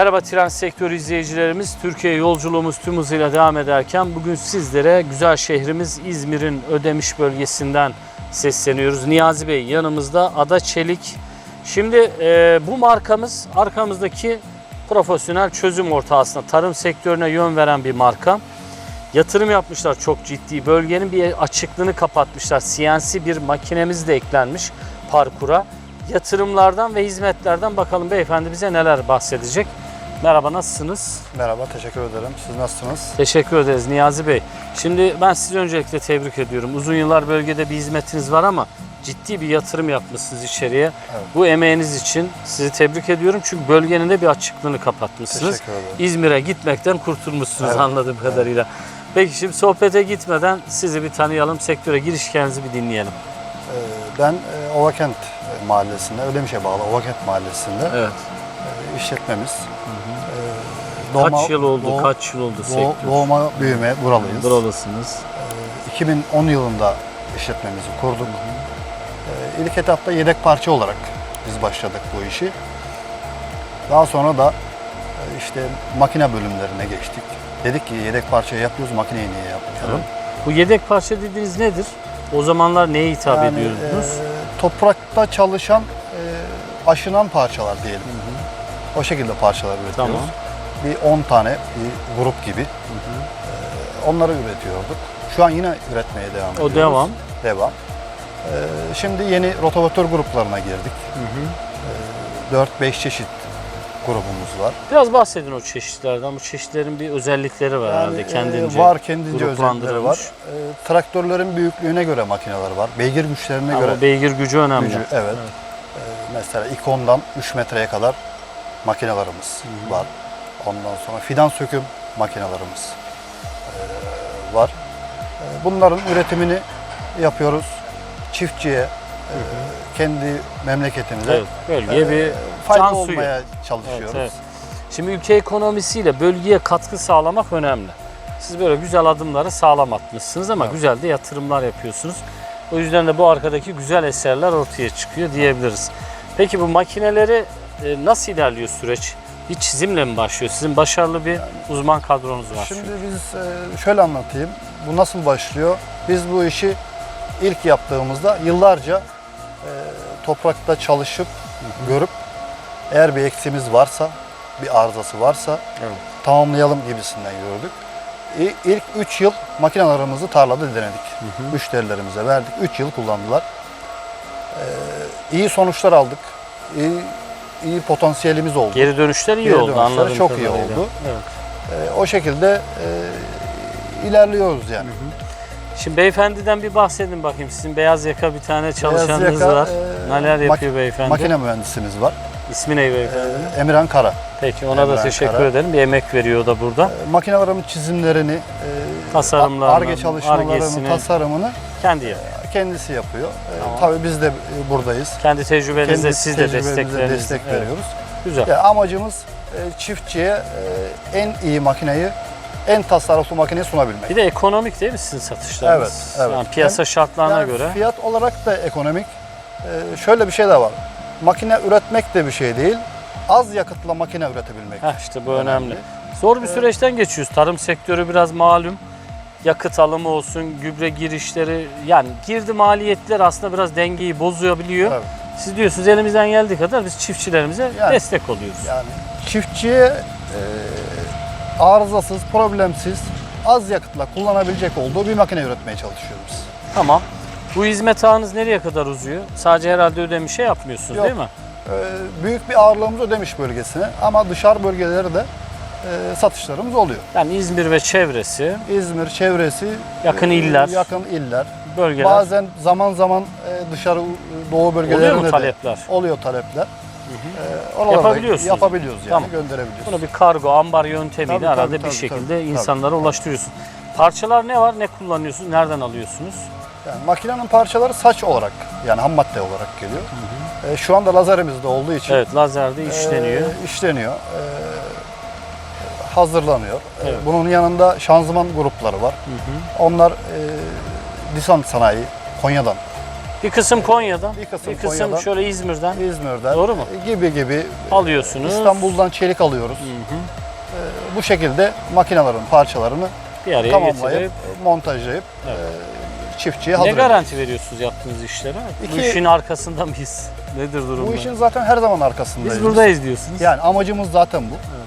Merhaba tren sektörü izleyicilerimiz. Türkiye yolculuğumuz tüm hızıyla devam ederken bugün sizlere güzel şehrimiz İzmir'in Ödemiş bölgesinden sesleniyoruz. Niyazi Bey yanımızda Ada Çelik. Şimdi e, bu markamız arkamızdaki profesyonel çözüm ortağı aslında tarım sektörüne yön veren bir marka. Yatırım yapmışlar çok ciddi. Bölgenin bir açıklığını kapatmışlar. CNC bir makinemiz de eklenmiş parkura. Yatırımlardan ve hizmetlerden bakalım beyefendi bize neler bahsedecek. Merhaba nasılsınız? Merhaba, teşekkür ederim. Siz nasılsınız? Teşekkür ederiz Niyazi Bey. Şimdi ben sizi öncelikle tebrik ediyorum. Uzun yıllar bölgede bir hizmetiniz var ama ciddi bir yatırım yapmışsınız içeriye. Evet. Bu emeğiniz için sizi tebrik ediyorum. Çünkü bölgenin de bir açıklığını kapatmışsınız. Teşekkür ederim. İzmir'e gitmekten kurtulmuşsunuz Evet. anladığım kadarıyla. Peki şimdi sohbete gitmeden sizi bir tanıyalım. Sektöre giriş hikayenizi bir dinleyelim. Ee, Ben e, Ovakent mahallesinde, Ödemiş'e bağlı Ovakent mahallesinde Evet. İşletmemiz. Ee, kaç yıl oldu? doğ- kaç yıl oldu doğ- sektör? Doğma, büyüme buralıyız. Buralısınız. Ee, 2010 yılında işletmemizi kurduk. Ee, İlk etapta yedek parça olarak biz başladık bu işi. Daha sonra da e, işte makine bölümlerine geçtik. Dedik ki yedek parçayı yapıyoruz, makineyi niye yapmayalım? Bu yedek parça dediğiniz nedir? O zamanlar neye hitap Yani, ediyordunuz? e, toprakta çalışan, e, aşınan parçalar diyelim. O şekilde parçalar üretiyoruz. Tamam. Bir 10 tane bir grup gibi. E, onları üretiyorduk. Şu an yine üretmeye devam ediyoruz. O devam. Devam. Şimdi yeni rotavatör gruplarına girdik. E, 4-5 çeşit grubumuz var. Biraz bahsedin o çeşitlerden. Bu çeşitlerin bir özellikleri var herhalde e, kendince. var kendince özellikleri var. E, traktörlerin büyüklüğüne göre makineler var. Beygir güçlerine Ama göre beygir gücü önemli. gücü. Evet. E, mesela ikondan 3 metreye kadar makinelerimiz var. Ondan sonra fidan söküm makinelerimiz e, var. E, bunların üretimini yapıyoruz. Çiftçiye, e, kendi memleketimize Evet, bölgeye e, bir fayda can suyu. olmaya Evet, çalışıyoruz. evet. Şimdi ülke ekonomisiyle bölgeye katkı sağlamak önemli. Siz böyle güzel adımları sağlam atmışsınız ama Evet. güzel de yatırımlar yapıyorsunuz. O yüzden de bu arkadaki güzel eserler ortaya çıkıyor diyebiliriz. Peki bu makineleri e, nasıl ilerliyor süreç? Bir çizimle mi başlıyor? Sizin başarılı bir uzman kadronuz var. Şimdi çünkü. biz e, şöyle anlatayım. Bu nasıl başlıyor? Biz bu işi ilk yaptığımızda yıllarca e, toprakta çalışıp görüp eğer bir eksiğimiz varsa, bir arızası varsa Evet. tamamlayalım gibisinden gördük. İ- İlk 3 yıl makinelerimizi tarlada denedik. Müşterilerimize verdik. 3 yıl kullandılar. E, iyi sonuçlar aldık. İyi, iyi potansiyelimiz oldu. Geri dönüşler iyi Geri oldu dönüşler anladığım çok iyi kadarıyla. oldu. Evet. E, o şekilde e, ilerliyoruz yani. Şimdi beyefendiden bir bahsedin bakayım. Sizin beyaz yaka bir tane çalışanınız yaka, var. e, Neler mak- yapıyor beyefendi? Makine mühendisimiz var. İsmi ne E, beyefendi? Emirhan Kara. Peki ona da teşekkür Kara. ederim. Bir emek veriyor o da burada. E, makinelerin çizimlerini, e, Tasarımlarını, ARGE çalışmalarını, Ar-Ge'sini. tasarımını Kendi yapıyor. Kendisi yapıyor. E, Tamam. Tabii biz de e, buradayız. Kendi tecrübenizle Kendi siz de tecrübemize desteklerinizle. destek Evet, veriyoruz. Güzel. Yani amacımız e, çiftçiye e, en iyi makineyi, en tasarruflu makineyi sunabilmek. Bir de ekonomik değil mi sizin satışlarınız? Evet, evet. Yani piyasa şartlarına Yani göre. Fiyat olarak da ekonomik. Ee, şöyle bir şey de var. Makine üretmek de bir şey değil. Az yakıtla makine üretebilmek. Heh, işte bu önemli. Zor bir süreçten geçiyoruz. Tarım sektörü biraz malum. Yakıt alımı olsun, gübre girişleri yani girdi maliyetler aslında biraz dengeyi bozuyor Evet. Siz diyorsunuz elimizden geldiği kadar biz çiftçilerimize Yani- destek oluyoruz. Yani çiftçiye e, arızasız, problemsiz, az yakıtla kullanabilecek olduğu bir makine üretmeye çalışıyoruz. Tamam. Bu hizmet ağınız nereye kadar uzuyor? Sadece herhalde ödemişe yapmıyorsunuz Yok. değil mi? Ee, büyük bir ağırlığımız ödemiş bölgesine ama dışarı bölgelere de e, satışlarımız oluyor. Yani İzmir ve çevresi, İzmir çevresi, Yakın e, iller. yakın iller. bölgeler Bazen zaman zaman e, dışarı e, doğu bölgelerine oluyor mu de talepler? oluyor talepler. Ee, oralara da Yapabiliyorsunuz. Yapabiliyoruz yani Tamam. gönderebiliyoruz. Bunu bir kargo, ambar yöntemiyle Tabii, herhalde tabii, bir tabii, şekilde tabii, insanlara ulaştırıyorsun. Parçalar ne var? Ne kullanıyorsunuz? Nereden alıyorsunuz? Yani makinenin parçaları saç olarak yani ham madde olarak geliyor. Ee, şu anda lazerimizde olduğu için Evet, lazerde işleniyor. e, işleniyor. e, hazırlanıyor. Ee, evet. Bunun yanında şanzıman grupları var. Hı hı. Onlar e, Disan Sanayi Konya'dan. Bir kısım Konya'dan, bir kısım, bir kısım Konya'dan, şöyle İzmir'den. İzmir'den. Doğru mu? E, gibi gibi. E, Alıyorsunuz. İstanbul'dan çelik alıyoruz. Hı hı. E, bu şekilde makinelerin parçalarını bir araya tamamlayıp, getirip, e, montajlayıp evet. e, çiftçiye hazır. Ne garanti veriyorsunuz yaptığınız işlere? İki, bu işin arkasında mıyız? Nedir durum? Bu işin zaten her zaman arkasındayız. Biz buradayız diyorsunuz. Yani amacımız zaten bu. Evet.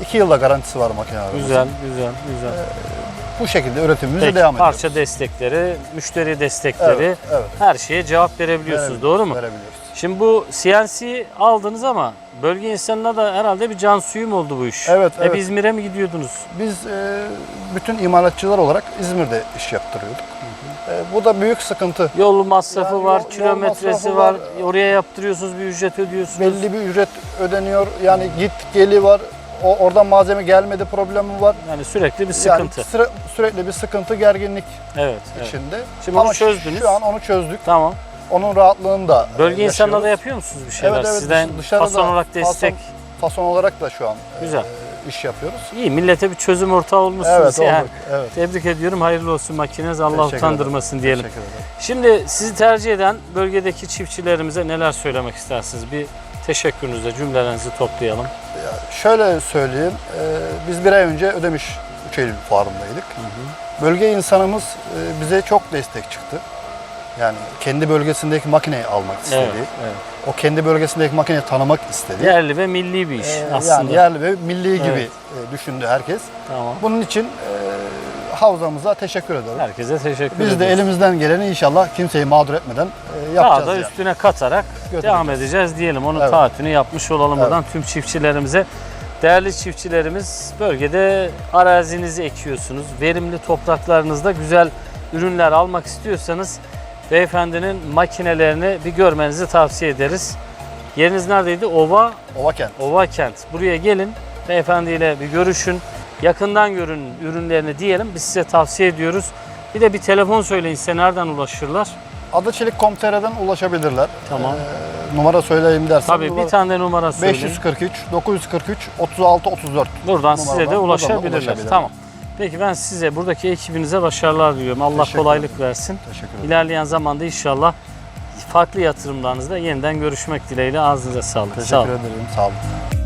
2 yılda garantisi var makine. Güzel, güzel, güzel. Ee, bu şekilde üretimimize Peki, devam ediyoruz. Parça destekleri, müşteri destekleri, evet, evet. her şeye cevap verebiliyorsunuz Vereb doğru mu? Verebiliyoruz. Şimdi bu CNC aldınız ama bölge insanına da herhalde bir can suyum oldu bu iş. Evet. Hep evet. İzmir'e mi gidiyordunuz? Biz e, bütün imalatçılar olarak İzmir'de iş yaptırıyorduk. E, bu da büyük sıkıntı. Yol masrafı yani var, yol, kilometresi masrafı var. var. Oraya yaptırıyorsunuz, bir ücret ödüyorsunuz. Belli bir ücret ödeniyor. Yani git geli var. O, oradan malzeme gelmedi problemi var. Yani sürekli bir sıkıntı. Yani süre- sürekli bir sıkıntı, gerginlik evet, evet. içinde. Şimdi Ama onu çözdünüz. Şu an onu çözdük. Tamam. Onun rahatlığını da e, Bölge insanına da yaşıyoruz. yapıyor musunuz bir şeyler? Evet, evet. Sizden Dışarıda fason olarak destek. Fason, fason olarak da şu an e, Güzel. iş yapıyoruz. İyi, millete bir çözüm ortağı olmuşsunuz Evet, yani. olduk. Evet. Tebrik ediyorum. Hayırlı olsun makineniz. Allah Teşekkür utandırmasın diyelim. Teşekkür ederim. Şimdi sizi tercih eden bölgedeki çiftçilerimize neler söylemek istersiniz? Bir teşekkürünüzle cümlelerinizi toplayalım. Ya şöyle söyleyeyim, e, biz bir ay önce Ödemiş Üç Eylül fuarındaydık. Bölge insanımız e, bize çok destek çıktı. Yani kendi bölgesindeki makineyi almak istedi. Evet, evet. O kendi bölgesindeki makineyi tanımak istedi. Yerli ve milli bir iş E, aslında. Yani yerli ve milli gibi Evet. e, düşündü herkes. Tamam. Bunun için havzamıza teşekkür ederim. Herkese teşekkür Biz de elimizden geleni inşallah kimseyi mağdur etmeden e, Daha yapacağız. da yani. üstüne katarak devam edeceğiz diyelim. Onun Evet. taahhütünü yapmış olalım Evet. buradan tüm çiftçilerimize. Değerli çiftçilerimiz bölgede arazinizi ekiyorsunuz. Verimli topraklarınızda güzel ürünler almak istiyorsanız beyefendinin makinelerini bir görmenizi tavsiye ederiz. Yeriniz neredeydi? Ova, Ovakent. Ova Kent. Buraya gelin. Beyefendiyle bir görüşün. Yakından görün ürünlerini diyelim. Biz size tavsiye ediyoruz. Bir de bir telefon söyleyin size nereden ulaşırlar? Adaçelik.com.tr'den ulaşabilirler. Tamam. E, numara söyleyeyim dersen. Tabii bir tane numara söyleyin. 543 943 36 34. Buradan size de ulaşabilirler. ulaşabilirler. Tamam. Peki ben size buradaki ekibinize başarılar diliyorum. Allah Teşekkür kolaylık versin. Teşekkür ederim. İlerleyen zamanda inşallah farklı yatırımlarınızda yeniden görüşmek dileğiyle ağzınıza sağlık. Sağ Teşekkür olun. ederim. Sağ olun.